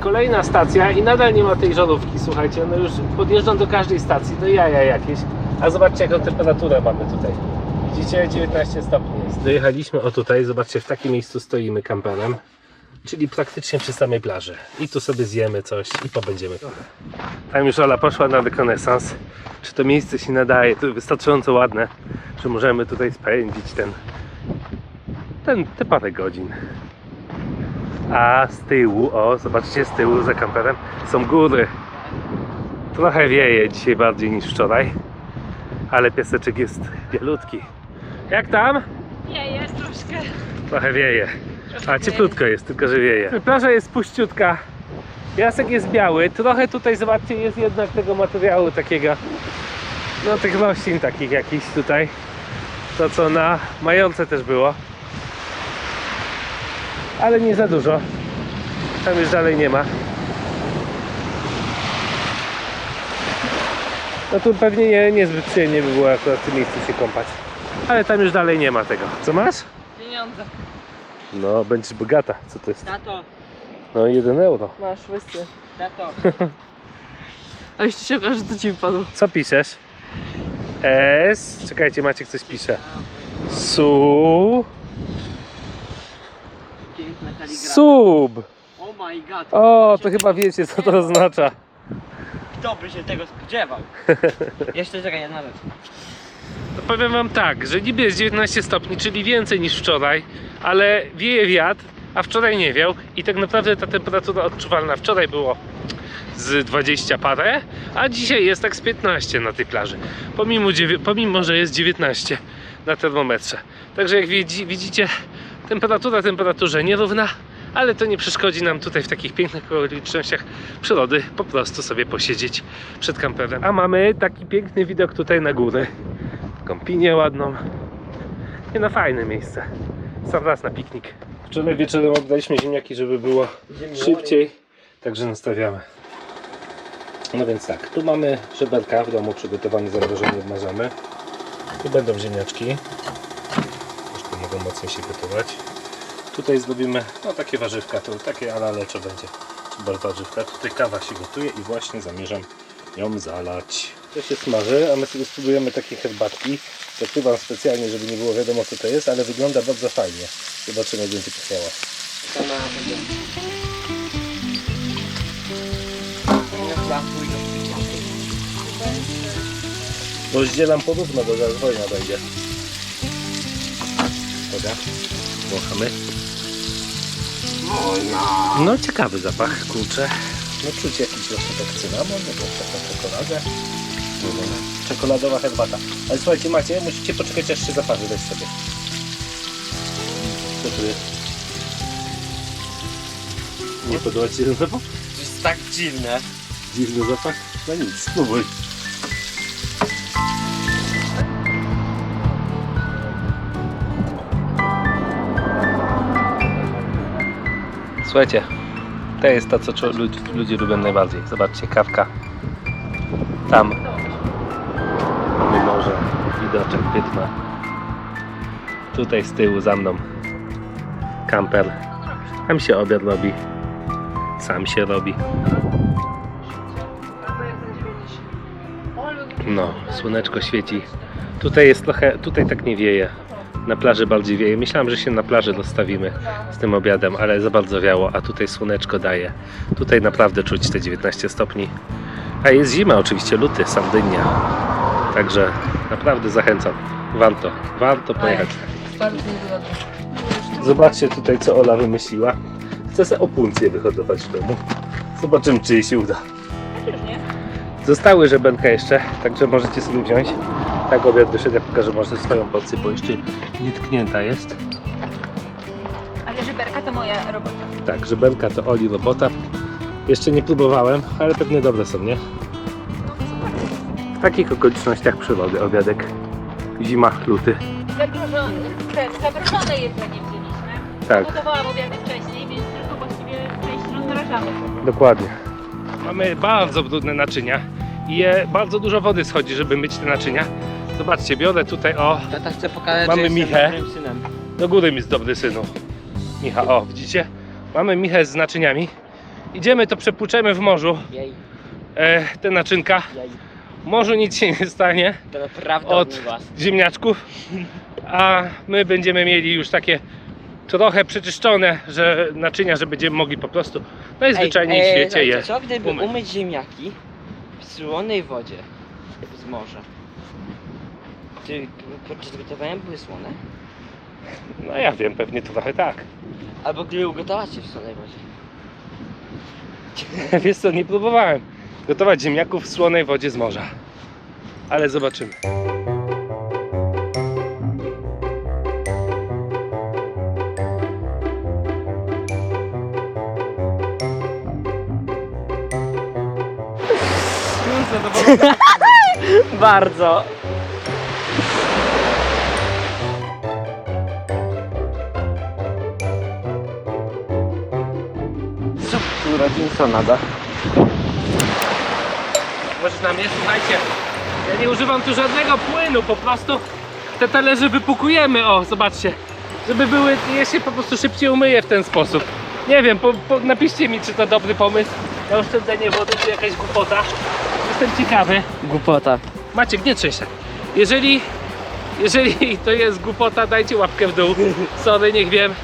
Kolejna stacja i nadal nie ma tej żarówki, słuchajcie, no już podjeżdżam do każdej stacji, do jaja jakieś. A zobaczcie jaką temperaturę mamy tutaj. Widzicie, 19 stopni jest. Dojechaliśmy o tutaj, zobaczcie, w takim miejscu stoimy kamperem. Czyli praktycznie przy samej plaży. I tu sobie zjemy coś i pobędziemy. Tam już Ola poszła na rekonesans. Czy to miejsce się nadaje? To wystarczająco ładne, że możemy tutaj spędzić ten, ten te parę godzin. A z tyłu, o zobaczcie, z tyłu za kamperem są góry. Trochę wieje dzisiaj bardziej niż wczoraj, ale piaseczek jest bielutki. Jak tam? Nie, jest troszkę. Trochę wieje. A cieplutko jest, tylko że wieje. Plaża jest puściutka. Piasek jest biały. Trochę tutaj, zobaczcie, jest jednak tego materiału takiego. No tych roślin takich jakichś tutaj. To co na Majorce też było. Ale nie za dużo. Tam już dalej nie ma. No tu pewnie nie, niezbyt przyjemnie by było akurat w tym miejscu się kąpać. Ale tam już dalej nie ma tego. Co masz? Pieniądze. No, będziesz bogata. Co to jest? Tato, No, 1 euro. masz łysy. Tato. A jeśli się okaże, że to ci wypadło. Co piszesz? S. Czekajcie, Maciek coś pisze. Su. Kaligrafia. Sub. Oh my god. O, to chyba wiecie, co to oznacza. Kto by się tego spodziewał? Jeszcze czekaj, jedna rzecz. To powiem wam tak, że niby jest 19 stopni, czyli więcej niż wczoraj, ale wieje wiatr, a wczoraj nie wiał i tak naprawdę ta temperatura odczuwalna wczoraj było z 20 parę, a dzisiaj jest tak z 15 na tej plaży. Pomimo, pomimo że jest 19 na termometrze. Także jak widzi, widzicie, temperatura temperaturze nierówna, ale to nie przeszkodzi nam tutaj w takich pięknych okolicznościach przyrody po prostu sobie posiedzieć przed kamperem. A mamy taki piękny widok tutaj na góry. Kąpinię ładną. Nie no, fajne miejsce. Sam raz na piknik. Wczoraj wieczorem oddaliśmy ziemniaki, żeby było szybciej, także nastawiamy. No więc tak, tu mamy żeberka w domu przygotowane, zamrożone, odmarzamy. Tu będą ziemniaczki. Mocniej się gotować. Tutaj zrobimy, no takie warzywka, to takie ala leczo będzie. Super warzywka. Tutaj kawa się gotuje i właśnie zamierzam ją zalać. To się smaży, a my sobie spróbujemy takie herbatki. Zakrywam specjalnie, żeby nie było wiadomo co to jest, ale wygląda bardzo fajnie. Zobaczymy jak będzie pachniała. Rozdzielam porówno, bo zaraz wojna będzie. Dobra, wąchamy. No ciekawy zapach, kurczę. No czuć jakiś tak cynamon, jakąś taką czekoladę. Czekoladowa herbata. Ale słuchajcie, macie, musicie poczekać aż się zaparzy, weź sobie. Co tu jest? Nie podoba Ci się ten zapach? To jest tak dziwne. Dziwny zapach? No nic, spróbuj. Słuchajcie, to jest to, co czu- ludzi, ludzie lubią najbardziej. Zobaczcie, kawka. Tam. Mamy morze, widoczek Pytma. Tutaj z tyłu za mną kamper. Tam się obiad robi. Sam się robi. No, słoneczko świeci. Tutaj jest trochę, tutaj tak nie wieje. Na plaży bardziej wieje. Myślałem, że się na plaży dostawimy z tym obiadem, ale za bardzo wiało, a tutaj słoneczko daje. Tutaj naprawdę czuć te 19 stopni. A jest zima oczywiście, luty, Sardynia. Także naprawdę zachęcam. Warto, warto pojechać. Zobaczcie tutaj, co Ola wymyśliła. Chce sobie opuncję wyhodować w domu. Zobaczymy, czy jej się uda. Zostały żebenka jeszcze, także możecie sobie wziąć. Tak obiad wyszedł, ja pokażę może swoją porcję, bo jeszcze nietknięta jest. Ale żeberka to moja robota. Tak, żebenka to Oli robota. Jeszcze nie próbowałem, ale pewnie dobre są, nie? W takich okolicznościach przyrody obiadek. Zima, luty. Zagrożone, ten, zagrożone jedzenie wzięliśmy. Tak, Gotowałam obiady wcześniej, więc tylko właściwie część rozmrażamy. dokładnie. Mamy bardzo brudne naczynia i je, bardzo dużo wody schodzi, żeby myć te naczynia. Zobaczcie, biorę tutaj o Tata chce pokazać, Mamy że jestem Michę. dobrym synem. Do góry mi jest dobry synu. Micha, o widzicie? Mamy Michę z naczyniami Idziemy, to przepłuczemy w morzu Jej, e, te naczynka. jej. Morzu nic się nie stanie To naprawdę od od was. ziemniaczków, a my będziemy mieli już takie trochę przeczyszczone że naczynia, że będziemy mogli po prostu najzwyczajniej w e, świecie słuchajcie, je. Co gdyby umyć. umyć ziemniaki w słonej wodzie z morza? Czy podczas gotowania były słone? No ja wiem, pewnie trochę tak. Albo gdyby ugotować je w słonej wodzie? Wiesz co, nie próbowałem gotować ziemniaków w słonej wodzie z morza. Ale zobaczymy. Bardzo. Super Robinsonada. Możesz na mnie, słuchajcie. Ja nie używam tu żadnego płynu, po prostu te talerze wypukujemy, o, zobaczcie. Żeby były, je się po prostu szybciej umyje w ten sposób. Nie wiem, po, po, napiszcie mi, czy to dobry pomysł na oszczędzenie wody, czy jakaś głupota. Jestem ciekawy. Głupota. Maciek, nie trzęś się. Jeżeli, jeżeli to jest głupota, dajcie łapkę w dół. Sorry, niech wiem.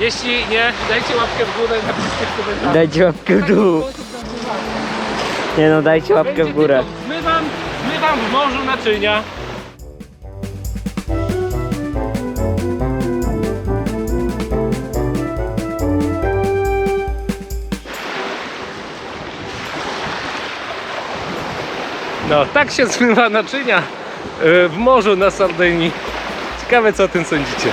Jeśli nie, dajcie łapkę w górę, napiszcie w komentarzach. Dajcie łapkę w dół. Nie no, dajcie łapkę w górę. Zmywam, zmywam w morzu naczynia. No, tak się zmywa naczynia y, w morzu na Sardynii. Ciekawe co o tym sądzicie.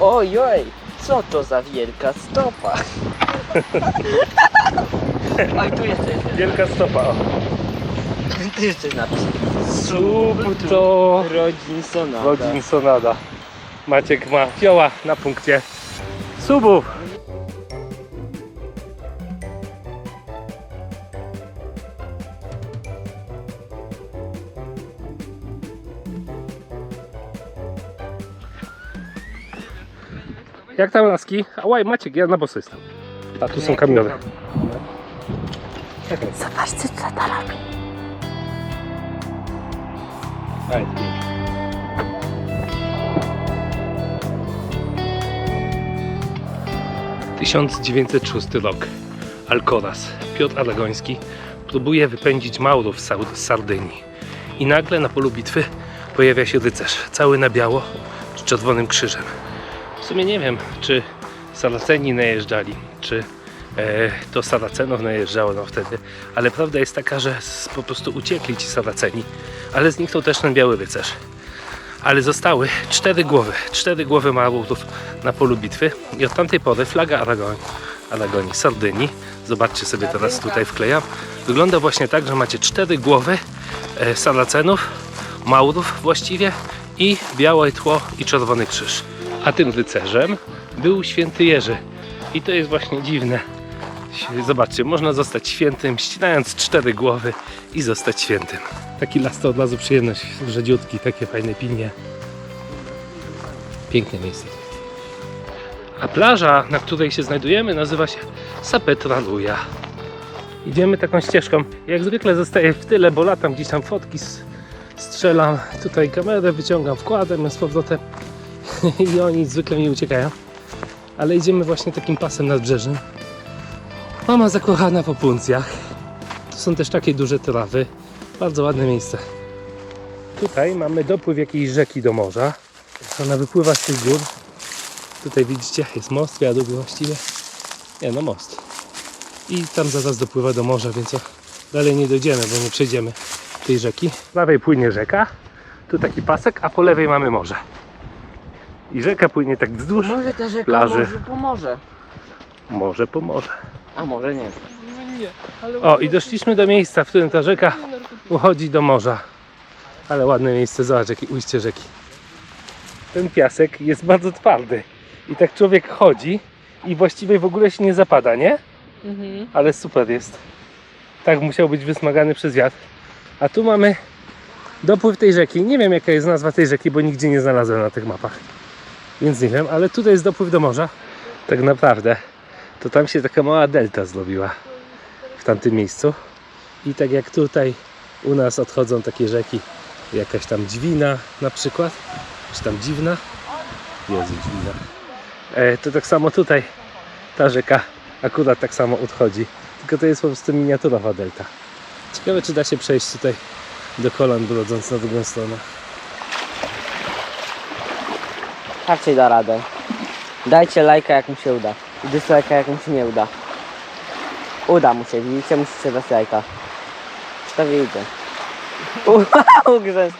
Ojoj, co to za wielka stopa? Oj, tu jeszcze jest. Wielka stopa. O. Tu jeszcze jest napis. Subto Rodzinsonada. Rodzinsonada. Maciek ma fioła na punkcie subów. Jak tam laski? A łaj, Maciek, ja na boso jestem. A tu są kamiony. Zobaczcie, co to robi. Aj, 1906 rok. Alcoraz. Piotr Aragoński próbuje wypędzić Maurów z Sardynii. I nagle na polu bitwy pojawia się rycerz, cały na biało, z czerwonym krzyżem. Sumie nie wiem, czy Saraceni najeżdżali, czy e, to Saracenów najeżdżało no wtedy, ale prawda jest taka, że po prostu uciekli ci Saraceni, ale zniknął też ten biały rycerz. Ale zostały cztery głowy, cztery głowy Maurów na polu bitwy i od tamtej pory flaga Aragonii, Aragonii Sardynii, zobaczcie sobie teraz tutaj wklejam, wygląda właśnie tak, że macie cztery głowy e, Saracenów, Maurów właściwie i białe tło i czerwony krzyż. A tym rycerzem był święty Jerzy. I to jest właśnie dziwne. Zobaczcie, można zostać świętym, ścinając cztery głowy i zostać świętym. Taki las to od razu przyjemność, rzedziutki, takie fajne pinie. Piękne miejsce. A plaża, na której się znajdujemy, nazywa się Sapetraluja. Idziemy taką ścieżką. Jak zwykle zostaję w tyle, bo latam gdzieś tam fotki, strzelam tutaj kamerę, wyciągam, wkładam ją z powrotem i oni zwykle mi uciekają. Ale idziemy właśnie takim pasem nadbrzeżnym. Mama zakochana po puncjach. Tu są też takie duże trawy. Bardzo ładne miejsce. Tutaj mamy dopływ jakiejś rzeki do morza. Ona wypływa z tych gór. Tutaj widzicie, jest most, wiadukt właściwie. Nie, no most. I tam zaraz dopływa do morza, więc dalej nie dojdziemy, bo nie przejdziemy tej rzeki. Z prawej płynie rzeka, tu taki pasek, a po lewej mamy morze. I rzeka płynie tak wzdłuż, Może ta rzeka Plaży. może pomoże. morze po morze. A może nie. O, i doszliśmy do miejsca, w którym ta rzeka uchodzi do morza. Ale ładne miejsce, zobacz jakie ujście rzeki. Ten piasek jest bardzo twardy. I tak człowiek chodzi i właściwie w ogóle się nie zapada, nie? Mhm. Ale super jest. Tak musiał być wysmagany przez wiatr. A tu mamy dopływ tej rzeki. Nie wiem jaka jest nazwa tej rzeki, bo nigdzie nie znalazłem na tych mapach. Więc nie wiem, ale tutaj jest dopływ do morza. Tak naprawdę. to tam się taka mała delta zrobiła w tamtym miejscu. I tak jak tutaj u nas odchodzą takie rzeki, jakaś tam dźwina na przykład, czy tam dziwna, Jezu, dźwina. E, to tak samo tutaj ta rzeka akurat tak samo odchodzi. Tylko to jest po prostu miniaturowa delta. Ciekawe czy da się przejść tutaj do kolan brodząc na drugą stronę. Tak się da radę. Dajcie lajka jak mu się uda. I dyslajka jak mu się nie uda. Uda mu się, widzicie? Musicie dać lajka. To widzę. Wow, Grzes.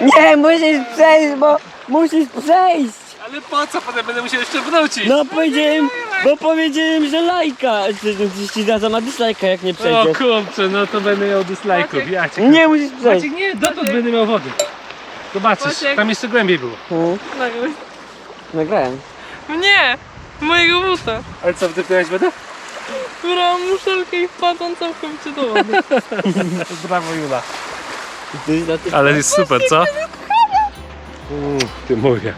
Nie, musisz przejść, bo musisz przejść. Ale po co? Potem będę musiał jeszcze wrócić. No powiedziałem, bo powiedziałem, że lajka. Jeśli da za dyslajka jak nie o przejdziesz. kurczę, no to będę miał dyslajków. Ja cię Nie musisz przejść. Maciek, nie, dotąd będę miał wody. Zobaczysz, Maciek. tam jeszcze głębiej było. Hmm, Nagraj. Nagrałem. Nie! Mojego buta. Ale co, wdypnąłeś wodę? Brałam muszelkę i wpadłam całkowicie do wody. Brawo Jula. Na Ale jest super, co? Ty mówię.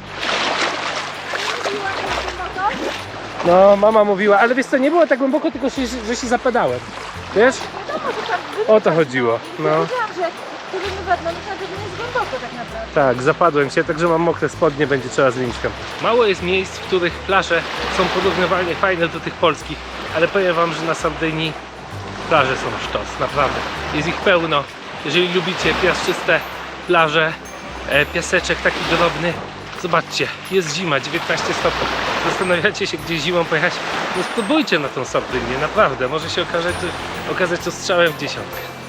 No, mama mówiła, ale wiesz co, nie było tak głęboko, tylko się, że się zapadałem. Wiesz? O to chodziło. No. Wiedziałam, że kiedy my wewnątrz, to nie jest głęboko tak naprawdę. Tak, zapadłem się, także mam mokre spodnie, będzie trzeba zmienić kampę. Mało jest miejsc, w których plaże są porównywalnie fajne do tych polskich, ale powiem wam, że na Sardynii plaże są sztos, naprawdę. Jest ich pełno. Jeżeli lubicie piaszczyste plaże, e, piaseczek taki drobny, zobaczcie, jest zima, 19 stopni. Zastanawiacie się, gdzie zimą pojechać? No spróbujcie na tą Sardynię, naprawdę. Może się okazać, okazać to strzałem w dziesiątkę.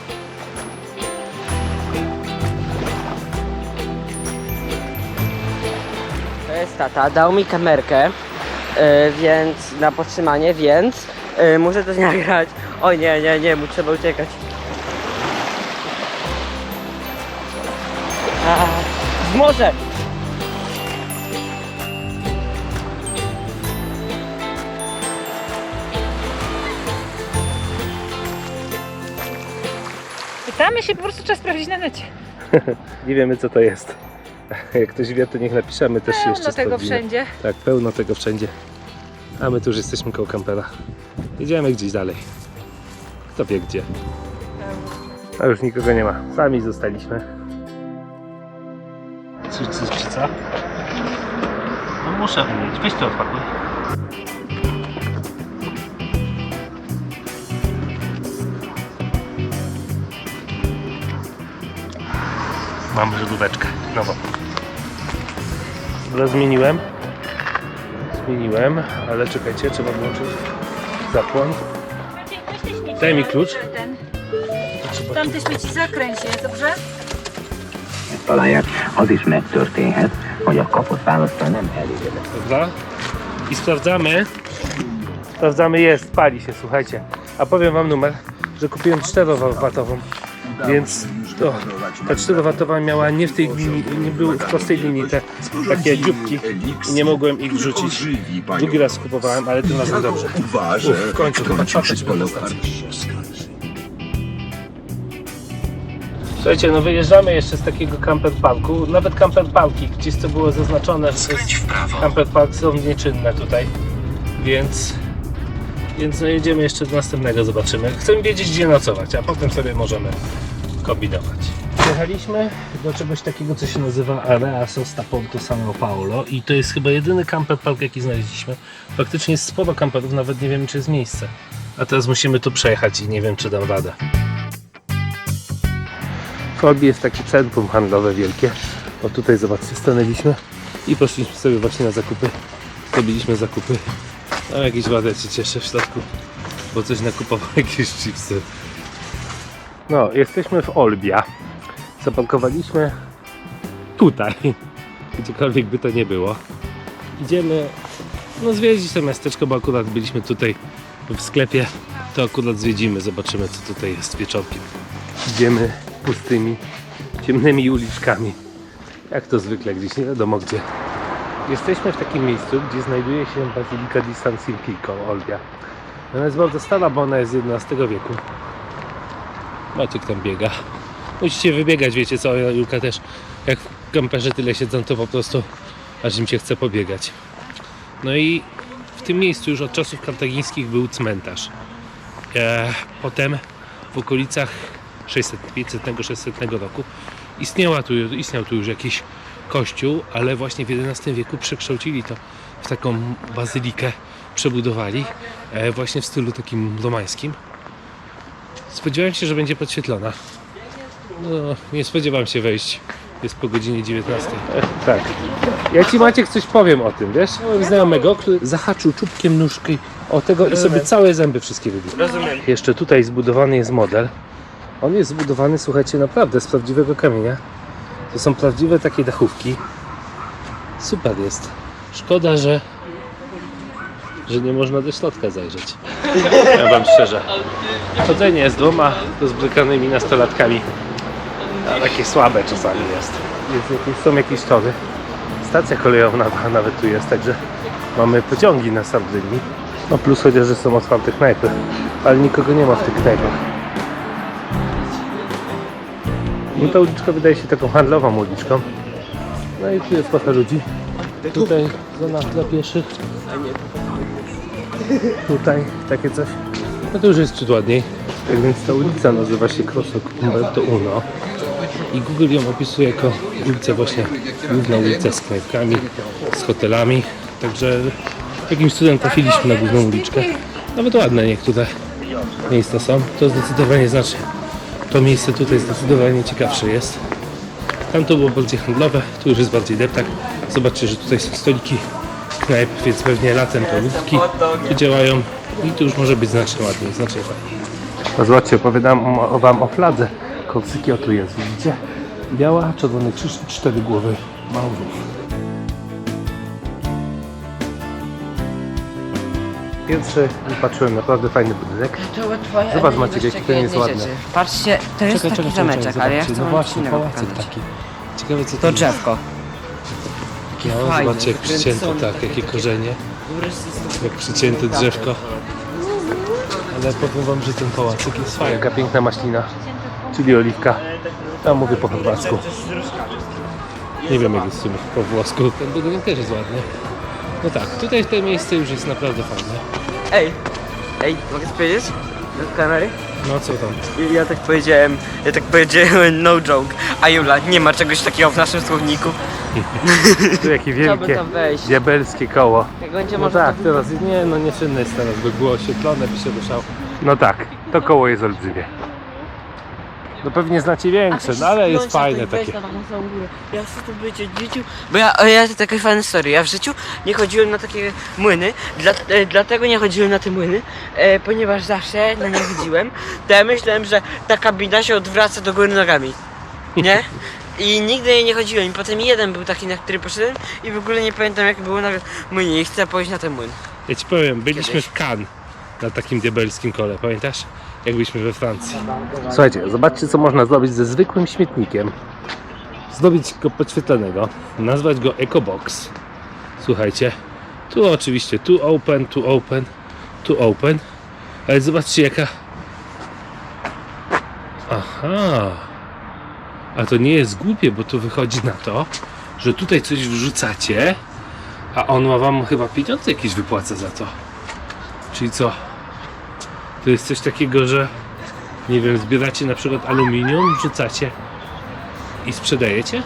Tata, dał mi kamerkę, e, więc na podtrzymanie, więc e, muszę coś nagrać. O nie, nie, nie, mu trzeba uciekać. A, w morze! Pytamy się, po prostu trzeba sprawdzić na necie. Nie wiemy co to jest. Jak ktoś wie, to niech napisze, my też się jeszcze Pełno tego sprawdzimy. wszędzie. Tak, pełno tego wszędzie. A my tu już jesteśmy koło kampera. Jedziemy gdzieś dalej. Kto wie gdzie. A już nikogo nie ma. Sami zostaliśmy. Co? No muszę umieć. Weź to odpakuj. Mamy żaróweczkę nową. Dobra, zmieniłem. Zmieniłem, ale czekajcie, trzeba włączyć zapłon. Daj mi klucz. Tam te śmieci zakręć je, dobrze? talaját, az is megtörténhet, hogy a kapott választó nem elégedett. Dobra. I sprawdzamy. Sprawdzamy, jest, pali się, słuchajcie. A powiem wam numer, że kupiłem 4-watową. Więc o, ta 4-watowa miała nie w tej linii, nie były w prostej linii te takie dzióbki i nie mogłem ich wrzucić. Drugi raz kupowałem, ale tym razem dobrze. Uf, w końcu chyba będę Słuchajcie, no wyjeżdżamy jeszcze z takiego camper parku. Nawet camper parki, gdzieś co było zaznaczone, że camper park są nieczynne tutaj. Więc, więc no jedziemy jeszcze do następnego, zobaczymy. Chcemy wiedzieć gdzie nocować, a potem sobie możemy kombinować. Jechaliśmy do czegoś takiego, co się nazywa Area Sosta Porto São Paulo i to jest chyba jedyny camper park, jaki znaleźliśmy. Faktycznie jest sporo camperów, nawet nie wiemy, czy jest miejsce. A teraz musimy tu przejechać i nie wiem, czy dam radę. W jest takie centrum handlowe wielkie. O tutaj zobaczcie, stanęliśmy i poszliśmy sobie właśnie na zakupy. Zrobiliśmy zakupy. A jakieś ładne się cieszę w środku, bo coś nakupował jakieś chipsy. No, jesteśmy w Olbia. Zaparkowaliśmy tutaj, gdziekolwiek by to nie było. Idziemy no, zwiedzić to miasteczko, bo akurat byliśmy tutaj w sklepie. To akurat zwiedzimy, zobaczymy co tutaj jest wieczorkiem. Idziemy pustymi, ciemnymi uliczkami. Jak to zwykle, gdzieś nie wiadomo gdzie. Jesteśmy w takim miejscu, gdzie znajduje się Bazylika di San Circo Olbia. Ona jest bardzo stara, bo ona jest z XI wieku. Maciek tam biega. Musicie wybiegać, wiecie co, Julka też. Jak w kamperze tyle siedzą, to po prostu aż im się chce pobiegać. No i w tym miejscu już od czasów kartagińskich był cmentarz. E, potem w okolicach 600, 500-600 roku istniała tu, istniał tu już jakiś kościół, ale właśnie w XI wieku przekształcili to w taką bazylikę, przebudowali e, właśnie w stylu takim romańskim. Spodziewałem się, że będzie podświetlona. No, nie spodziewam się wejść. Jest po godzinie 19. tak. Ja ci Maciek coś powiem o tym, wiesz? Miałem znajomego, który zahaczył czubkiem nóżki o tego i sobie całe zęby wszystkie wybił. Rozumiem. Jeszcze tutaj zbudowany jest model. On jest zbudowany, słuchajcie, naprawdę z prawdziwego kamienia. To są prawdziwe takie dachówki. Super jest. Szkoda, że że nie można do środka zajrzeć. Ja wam szczerze. Chodzenie z dwoma rozbrykanymi nastolatkami a takie słabe czasami jest. jest jakieś, są jakieś tory. Stacja kolejowa na- nawet tu jest, także mamy pociągi na Sardynii. No plus chociaż, że są otwarte knajpy, ale nikogo nie ma w tych knajpach. No ta uliczka wydaje się taką handlową uliczką. No i tu jest trochę ludzi. Tutaj zona dla pieszych. Tutaj takie coś. No to już jest ciut ładniej. Tak więc ta ulica nazywa się Crosso Umberto Uno. I Google ją opisuje jako ulicę właśnie, główna ulica z knajpkami, z hotelami. Także jakimś cudem trafiliśmy na główną uliczkę. Nawet ładne niektóre miejsca są. To zdecydowanie znaczy, to miejsce tutaj zdecydowanie ciekawsze jest. Tam to było bardziej handlowe, tu już jest bardziej deptak. Zobaczcie, że tutaj są stoliki knajp, więc pewnie latem to ludki tu działają i tu już może być znacznie ładniej, znacznie fajniej. No zobaczcie, opowiadam o- wam o fladze Korsyki, o tu jest, widzicie? Biała, czerwony krzyż i cztery głowy małżów. Pierwszy patrzyłem, naprawdę fajny budynek. Zobacz Maciek, jaki ten jest ładny. Patrzcie, to jest taki zameczek, ale ja chcę no wam właśnie, innego pałacyk pokazać. taki. Ciekawe co To jest. drzewko. No, fajne, zobaczcie jak przycięte, wykręcone, tak, takie jakie korzenie, jak przycięte drzewko. Ale powiem wam, że ten pałacyk jest fajny. Jaka piękna maślina, czyli oliwka. Tam mówię po chorwacku. Nie wiem jak jest w sumie po włosku. Ten budynek też jest ładny. No tak, tutaj to miejsce już jest naprawdę fajne. Ej, ej, mogę powiedzieć? Do kamery? No co tam? Ja tak powiedziałem, ja tak powiedziałem, no joke. A Jula, nie ma czegoś takiego w naszym słowniku. Tu jakie wielkie, tam wejść. diabelskie koło. Jak będzie No można tak, to teraz nie, no nieczynne jest teraz, by było oświetlone, by się ruszał. No tak, to koło jest olbrzymie. No pewnie znacie większe, no ale jest fajne takie. Ja chcę tu być dzieciu. Bo ja, o, ja taka fajna historia. Ja w życiu nie chodziłem na takie młyny, dla, e, dlatego nie chodziłem na te młyny, e, ponieważ zawsze na nie chodziłem. To ja myślałem, że ta kabina się odwraca do góry nogami. Nie? I nigdy jej nie chodziłem. I potem jeden był taki, na który poszedłem i w ogóle nie pamiętam jak było na młynie i chcę pójść na ten młyn. Ja ci powiem, byliśmy Kiedyś. w Cannes na takim diabelskim kole, pamiętasz? Jak byliśmy we Francji. Słuchajcie, zobaczcie co można zrobić ze zwykłym śmietnikiem. Zrobić go podświetlonego, nazwać go EcoBox. Słuchajcie, tu oczywiście, tu open, tu open, tu open, ale zobaczcie jaka... Aha, a to nie jest głupie, bo tu wychodzi na to, że tutaj coś wrzucacie, a on ma wam chyba pieniądze jakieś wypłaca za to. Czyli co? To jest coś takiego, że nie wiem, zbieracie na przykład aluminium, wrzucacie i sprzedajecie?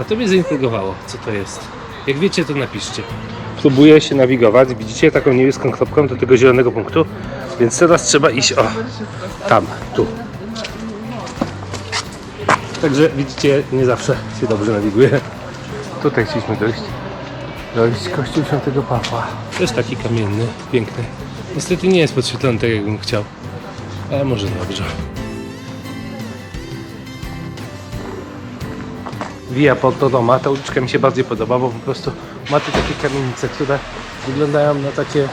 A to mnie zaintrygowało, co to jest. Jak wiecie, to napiszcie. Próbuję się nawigować, widzicie taką niebieską kropką do tego zielonego punktu, więc teraz trzeba iść o tam, tu. Także widzicie, nie zawsze się dobrze nawiguje. Tutaj chcieliśmy dojść. Dojść kościół świętego Pawła. Też taki kamienny, piękny. Niestety nie jest podświetlony tak jakbym chciał. Ale może dobrze. Via Porto Roma, ta uliczka mi się bardziej podoba, bo po prostu ma tu takie kamienice, które wyglądają na takie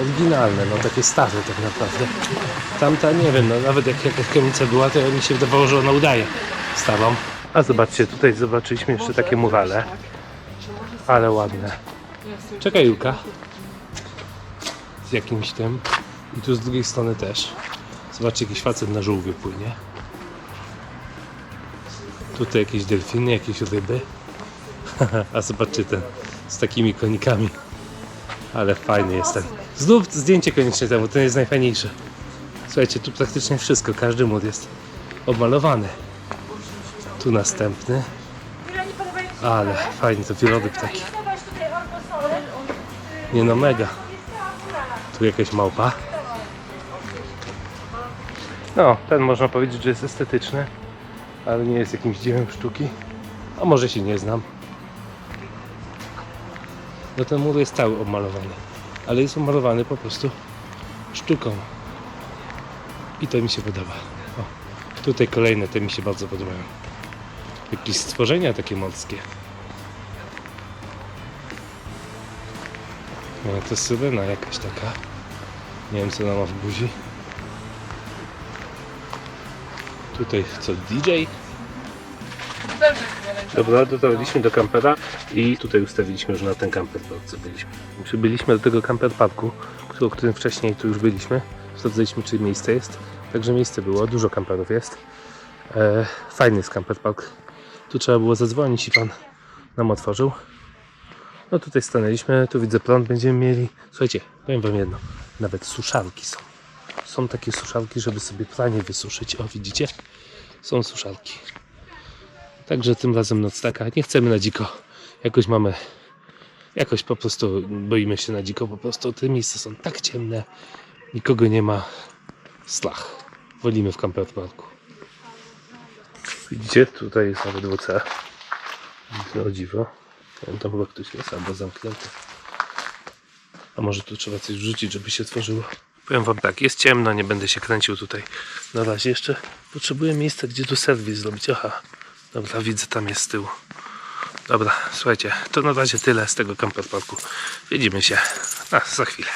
oryginalne, no takie stare tak naprawdę. Tamta nie wiem, no nawet jak jakaś kamienica była, to mi się wydawało, że ona udaje starą. A zobaczcie, tutaj zobaczyliśmy jeszcze takie murale. Ale ładne. Czekaj Julka. Z jakimś tym. I tu z drugiej strony też. Zobaczcie, jakiś facet na żółwie płynie. Tutaj jakieś delfiny, jakieś ryby. A zobaczcie ten z takimi konikami. Ale fajny jestem. Znów zdjęcie koniecznie temu, to jest najfajniejsze. Słuchajcie, tu praktycznie wszystko, każdy mur jest obmalowany. Tu następny. Ale fajny to wieloryb taki. Nie no, mega. Tu jakaś małpa. No, ten można powiedzieć, że jest estetyczny, ale nie jest jakimś dziełem sztuki. A może się nie znam. No ten mur jest cały obmalowany, ale jest obmalowany po prostu sztuką. I to mi się podoba. O, tutaj kolejne te mi się bardzo podobają. Jakieś stworzenia takie morskie. No to syrena jakaś taka. Nie wiem co ona ma w buzi. Tutaj co DJ? Dobra, dotarliśmy do kampera i tutaj ustawiliśmy już na ten camper park, co byliśmy. Przybyliśmy do tego camper parku, o którym wcześniej tu już byliśmy. Sprawdzaliśmy, czy miejsce jest. Także miejsce było, dużo kamperów jest. E, fajny jest camper park. Tu trzeba było zadzwonić i pan nam otworzył. No tutaj stanęliśmy, tu widzę prąd będziemy mieli. Słuchajcie, powiem wam jedno, nawet suszarki są. Są takie suszarki, żeby sobie pranie wysuszyć. O, widzicie? Są suszarki. Także tym razem noc taka. Nie chcemy na dziko. Jakoś mamy. Jakoś po prostu boimy się na dziko. Po prostu te miejsca są tak ciemne. Nikogo nie ma. Slach. Wolimy w camper parku. Widzicie? Tutaj jest nawet WC. O dziwo. Tam chyba ktoś jest albo zamknięty. A może tu trzeba coś wrzucić, żeby się tworzyło? Powiem wam tak, jest ciemno, nie będę się kręcił tutaj. Na razie jeszcze potrzebuję miejsca, gdzie tu serwis zrobić. Aha, dobra, widzę, tam jest z tyłu. Dobra, słuchajcie, to na razie tyle z tego camper parku. Widzimy się a, za chwilę.